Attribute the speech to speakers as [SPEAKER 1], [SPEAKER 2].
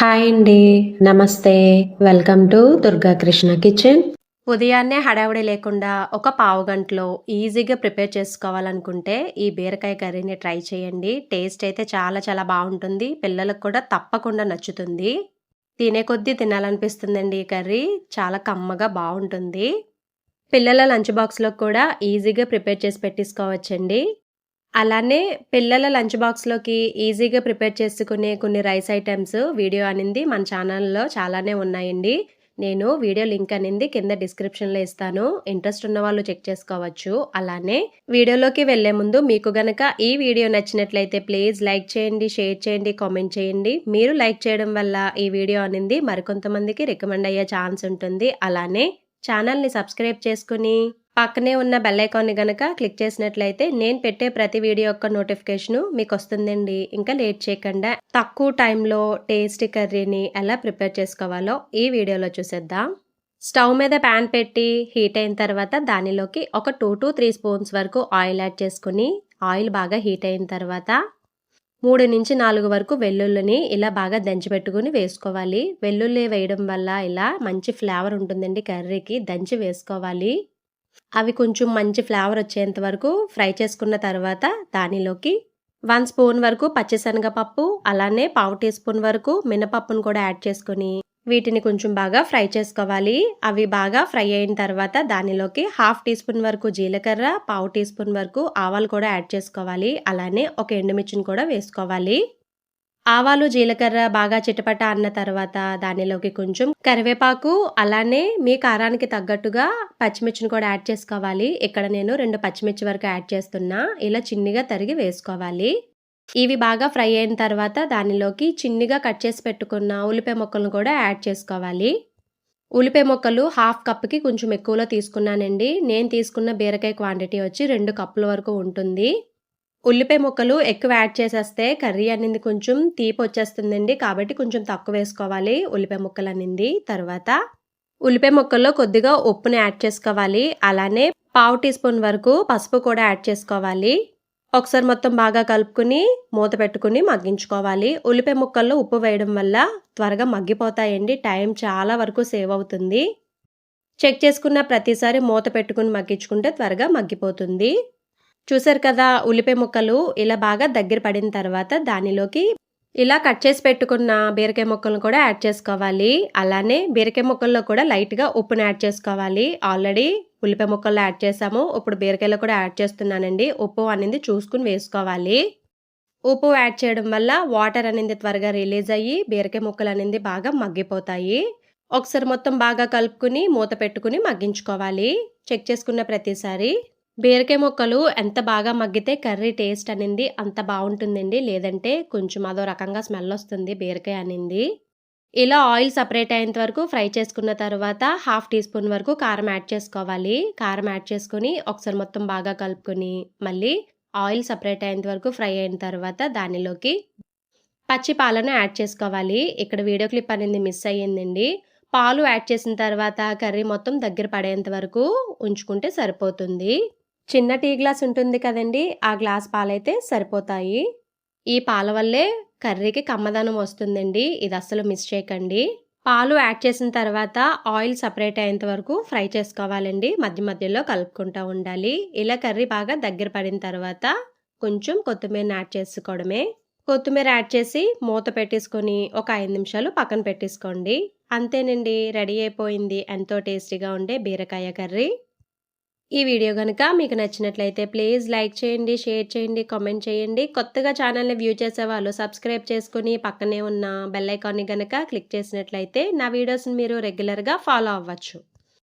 [SPEAKER 1] Hi అండి. నమస్తే. Welcome to Durga Krishna kitchen. ఉదయాన్నే హడావిడి లేకుండా ఒక పావు గంటలో ఈజీగా ప్రిపేర్ చేసుకోవాలనుకుంటే ఈ బీరకాయ కర్రీని ట్రై చేయండి. టేస్ట్ అయితే చాలా చాలా బాగుంటుంది. పిల్లలకు కూడా తప్పకుండా నచ్చుతుంది. తినే కొద్దీ తినాలనిపిస్తుందండి ఈ కర్రీ. చాలా కమ్మగా బాగుంటుంది. పిల్లల లంచ్ బాక్స్లో కూడా ఈజీగా ప్రిపేర్ చేసి పెట్టేసుకోవచ్చండి. అలానే పిల్లల లంచ్ బాక్స్‌లోకి ఈజీగా ప్రిపేర్ చేసుకునే కొన్ని రైస్ ఐటమ్స్ వీడియో అనింది మన ఛానల్‌లో చాలానే ఉన్నాయండి. నేను వీడియో లింక్ అనేది కింద డిస్క్రిప్షన్‌లో ఇస్తాను. ఇంట్రెస్ట్ ఉన్న వాళ్ళు చెక్ చేసుకోవచ్చు. అలానే వీడియోలోకి వెళ్ళే ముందు మీకు గనక ఈ వీడియో నచ్చినట్లయితే ప్లీజ్ లైక్ చేయండి, షేర్ చేయండి, కామెంట్ చేయండి. మీరు లైక్ చేయడం వల్ల ఈ వీడియో అనేది మరికొంతమందికి రికమెండ్ అయ్యే ఛాన్స్ ఉంటుంది. అలానే ఛానల్‌ని సబ్స్క్రైబ్ చేసుకొని పక్కనే ఉన్న బెల్ ఐకాన్ని గనక క్లిక్ చేసినట్లయితే నేను పెట్టే ప్రతి వీడియో యొక్క నోటిఫికేషను మీకు వస్తుందండి ఇంకా లేట్ చేయకుండా తక్కువ టైంలో టేస్టీ కర్రీని ఎలా ప్రిపేర్ చేసుకోవాలో ఈ వీడియోలో చూసేద్దాం. స్టవ్ మీద ప్యాన్ పెట్టి హీట్ అయిన తర్వాత దానిలోకి ఒక టూ టు త్రీ స్పూన్స్ వరకు ఆయిల్ యాడ్ చేసుకుని ఆయిల్ బాగా హీట్ అయిన తర్వాత మూడు నుంచి నాలుగు వరకు వెల్లుల్లిని ఇలా బాగా దంచి పెట్టుకుని వేసుకోవాలి. వెల్లుల్లి వేయడం వల్ల ఇలా మంచి ఫ్లేవర్ ఉంటుందండి కర్రీకి దంచి వేసుకోవాలి. అవి కొంచెం మంచి ఫ్లేవర్ వచ్చేంత వరకు ఫ్రై చేసుకున్న తర్వాత దానిలోకి వన్ స్పూన్ వరకు పచ్చిశనగపప్పు అలానే పావు టీ స్పూన్ వరకు మినపప్పును కూడా యాడ్ చేసుకొని వీటిని కొంచెం బాగా ఫ్రై చేసుకోవాలి. అవి బాగా ఫ్రై అయిన తర్వాత దానిలోకి హాఫ్ టీ స్పూన్ వరకు జీలకర్ర పావు టీ స్పూన్ వరకు ఆవాలు కూడా యాడ్ చేసుకోవాలి. అలానే ఒక ఎండుమిర్చిని కూడా వేసుకోవాలి. ఆవాలు జీలకర్ర బాగా చిటపట అన్న తర్వాత దానిలోకి కొంచెం కరివేపాకు అలానే మీ కారానికి తగ్గట్టుగా పచ్చిమిర్చిని కూడా యాడ్ చేసుకోవాలి. ఇక్కడ నేను రెండు పచ్చిమిర్చి వరకు యాడ్ చేస్తున్నా. ఇలా చిన్నిగా తరిగి వేసుకోవాలి. ఇవి బాగా ఫ్రై అయిన తర్వాత దానిలోకి చిన్నిగా కట్ చేసి పెట్టుకున్న ఉల్లిపాయ ముక్కలను కూడా యాడ్ చేసుకోవాలి. ఉల్లిపాయ ముక్కలు హాఫ్ కప్కి కొంచెం ఎక్కువలో తీసుకున్నానండి. నేను తీసుకున్న బీరకాయ క్వాంటిటీ వచ్చి రెండు కప్పుల వరకు ఉంటుంది. ఉల్లిపాయ ముక్కలు ఎక్కువ యాడ్ చేసేస్తే కర్రీ అనేది కొంచెం తీపి వచ్చేస్తుందండి. కాబట్టి కొంచెం తక్కువ వేసుకోవాలి ఉల్లిపాయ ముక్కలు అనింది తర్వాత ఉల్లిపాయ ముక్కల్లో కొద్దిగా ఉప్పుని యాడ్ చేసుకోవాలి. అలానే పావు టీ స్పూన్ వరకు పసుపు కూడా యాడ్ చేసుకోవాలి. ఒకసారి మొత్తం బాగా కలుపుకుని మూత పెట్టుకుని మగ్గించుకోవాలి. ఉల్లిపాయ ముక్కల్లో ఉప్పు వేయడం వల్ల త్వరగా మగ్గిపోతాయండి. టైం చాలా వరకు సేవ్ అవుతుంది. చెక్ చేసుకున్న ప్రతిసారి మూత పెట్టుకుని మగ్గించుకుంటే త్వరగా మగ్గిపోతుంది. చూసారు కదా ఉల్లిపాయ ముక్కలు ఇలా బాగా దగ్గర పడిన తర్వాత దానిలోకి ఇలా కట్ చేసి పెట్టుకున్న బీరకాయ ముక్కలను కూడా యాడ్ చేసుకోవాలి. అలానే బీరకాయ ముక్కల్లో కూడా లైట్గా ఉప్పుని యాడ్ చేసుకోవాలి. ఆల్రెడీ ఉల్లిపాయ ముక్కల్లో యాడ్ చేసాము. ఇప్పుడు బీరకాయలో కూడా యాడ్ చేస్తున్నానండి. ఉప్పు అనేది చూసుకుని వేసుకోవాలి. ఉప్పు యాడ్ చేయడం వల్ల వాటర్ అనేది త్వరగా రిలీజ్ అయ్యి బీరకాయ ముక్కలు అనేది బాగా మగ్గిపోతాయి. ఒకసారి మొత్తం బాగా కలుపుకుని మూత పెట్టుకుని మగ్గించుకోవాలి. చెక్ చేసుకున్న ప్రతిసారి బీరకాయ ముక్కలు ఎంత బాగా మగ్గితే కర్రీ టేస్ట్ అనేది అంత బాగుంటుందండి. లేదంటే కొంచెం అదో రకంగా స్మెల్ వస్తుంది బీరకాయ అనేది. ఇలా ఆయిల్ సపరేట్ అయ్యేంత వరకు ఫ్రై చేసుకున్న తర్వాత హాఫ్ టీ స్పూన్ వరకు కారం యాడ్ చేసుకోవాలి. కారం యాడ్ చేసుకొని ఒకసారి మొత్తం బాగా కలుపుకొని మళ్ళీ ఆయిల్ సపరేట్ అయ్యేంత వరకు ఫ్రై అయిన తర్వాత దానిలోకి పచ్చి పాలను యాడ్ చేసుకోవాలి. ఇక్కడ వీడియో క్లిప్ అనేది మిస్ అయ్యిందండి. పాలు యాడ్ చేసిన తర్వాత కర్రీ మొత్తం దగ్గర పడేంత వరకు ఉంచుకుంటే సరిపోతుంది. చిన్న టీ గ్లాస్ ఉంటుంది కదండి ఆ గ్లాస్ పాలైతే సరిపోతాయి. ఈ పాల వల్లే కర్రీకి కమ్మదనం వస్తుందండి ఇది అస్సలు మిస్ చేయకండి. పాలు యాడ్ చేసిన తర్వాత ఆయిల్ సపరేట్ అయ్యేంత వరకు ఫ్రై చేసుకోవాలండి మధ్య మధ్యలో కలుపుకుంటూ ఉండాలి. ఇలా కర్రీ బాగా దగ్గర పడిన తర్వాత కొంచెం కొత్తిమీర యాడ్ చేసుకోవడమే. కొత్తిమీర యాడ్ చేసి మూత పెట్టేసుకొని ఒక ఐదు నిమిషాలు పక్కన పెట్టేసుకోండి. అంతేనండి రెడీ అయిపోయింది ఎంతో టేస్టీగా ఉండే బీరకాయ కర్రీ. ఈ వీడియో కనుక మీకు నచ్చినట్లయితే ప్లీజ్ లైక్ చేయండి షేర్ చేయండి కామెంట్ చేయండి. కొత్తగా ఛానల్ని వ్యూ చేసే వాళ్ళు సబ్స్క్రైబ్ చేసుకుని పక్కనే ఉన్న బెల్ ఐకాన్ని కనుక క్లిక్ చేసినట్లయితే నా వీడియోస్ని మీరు రెగ్యులర్గా ఫాలో అవ్వచ్చు.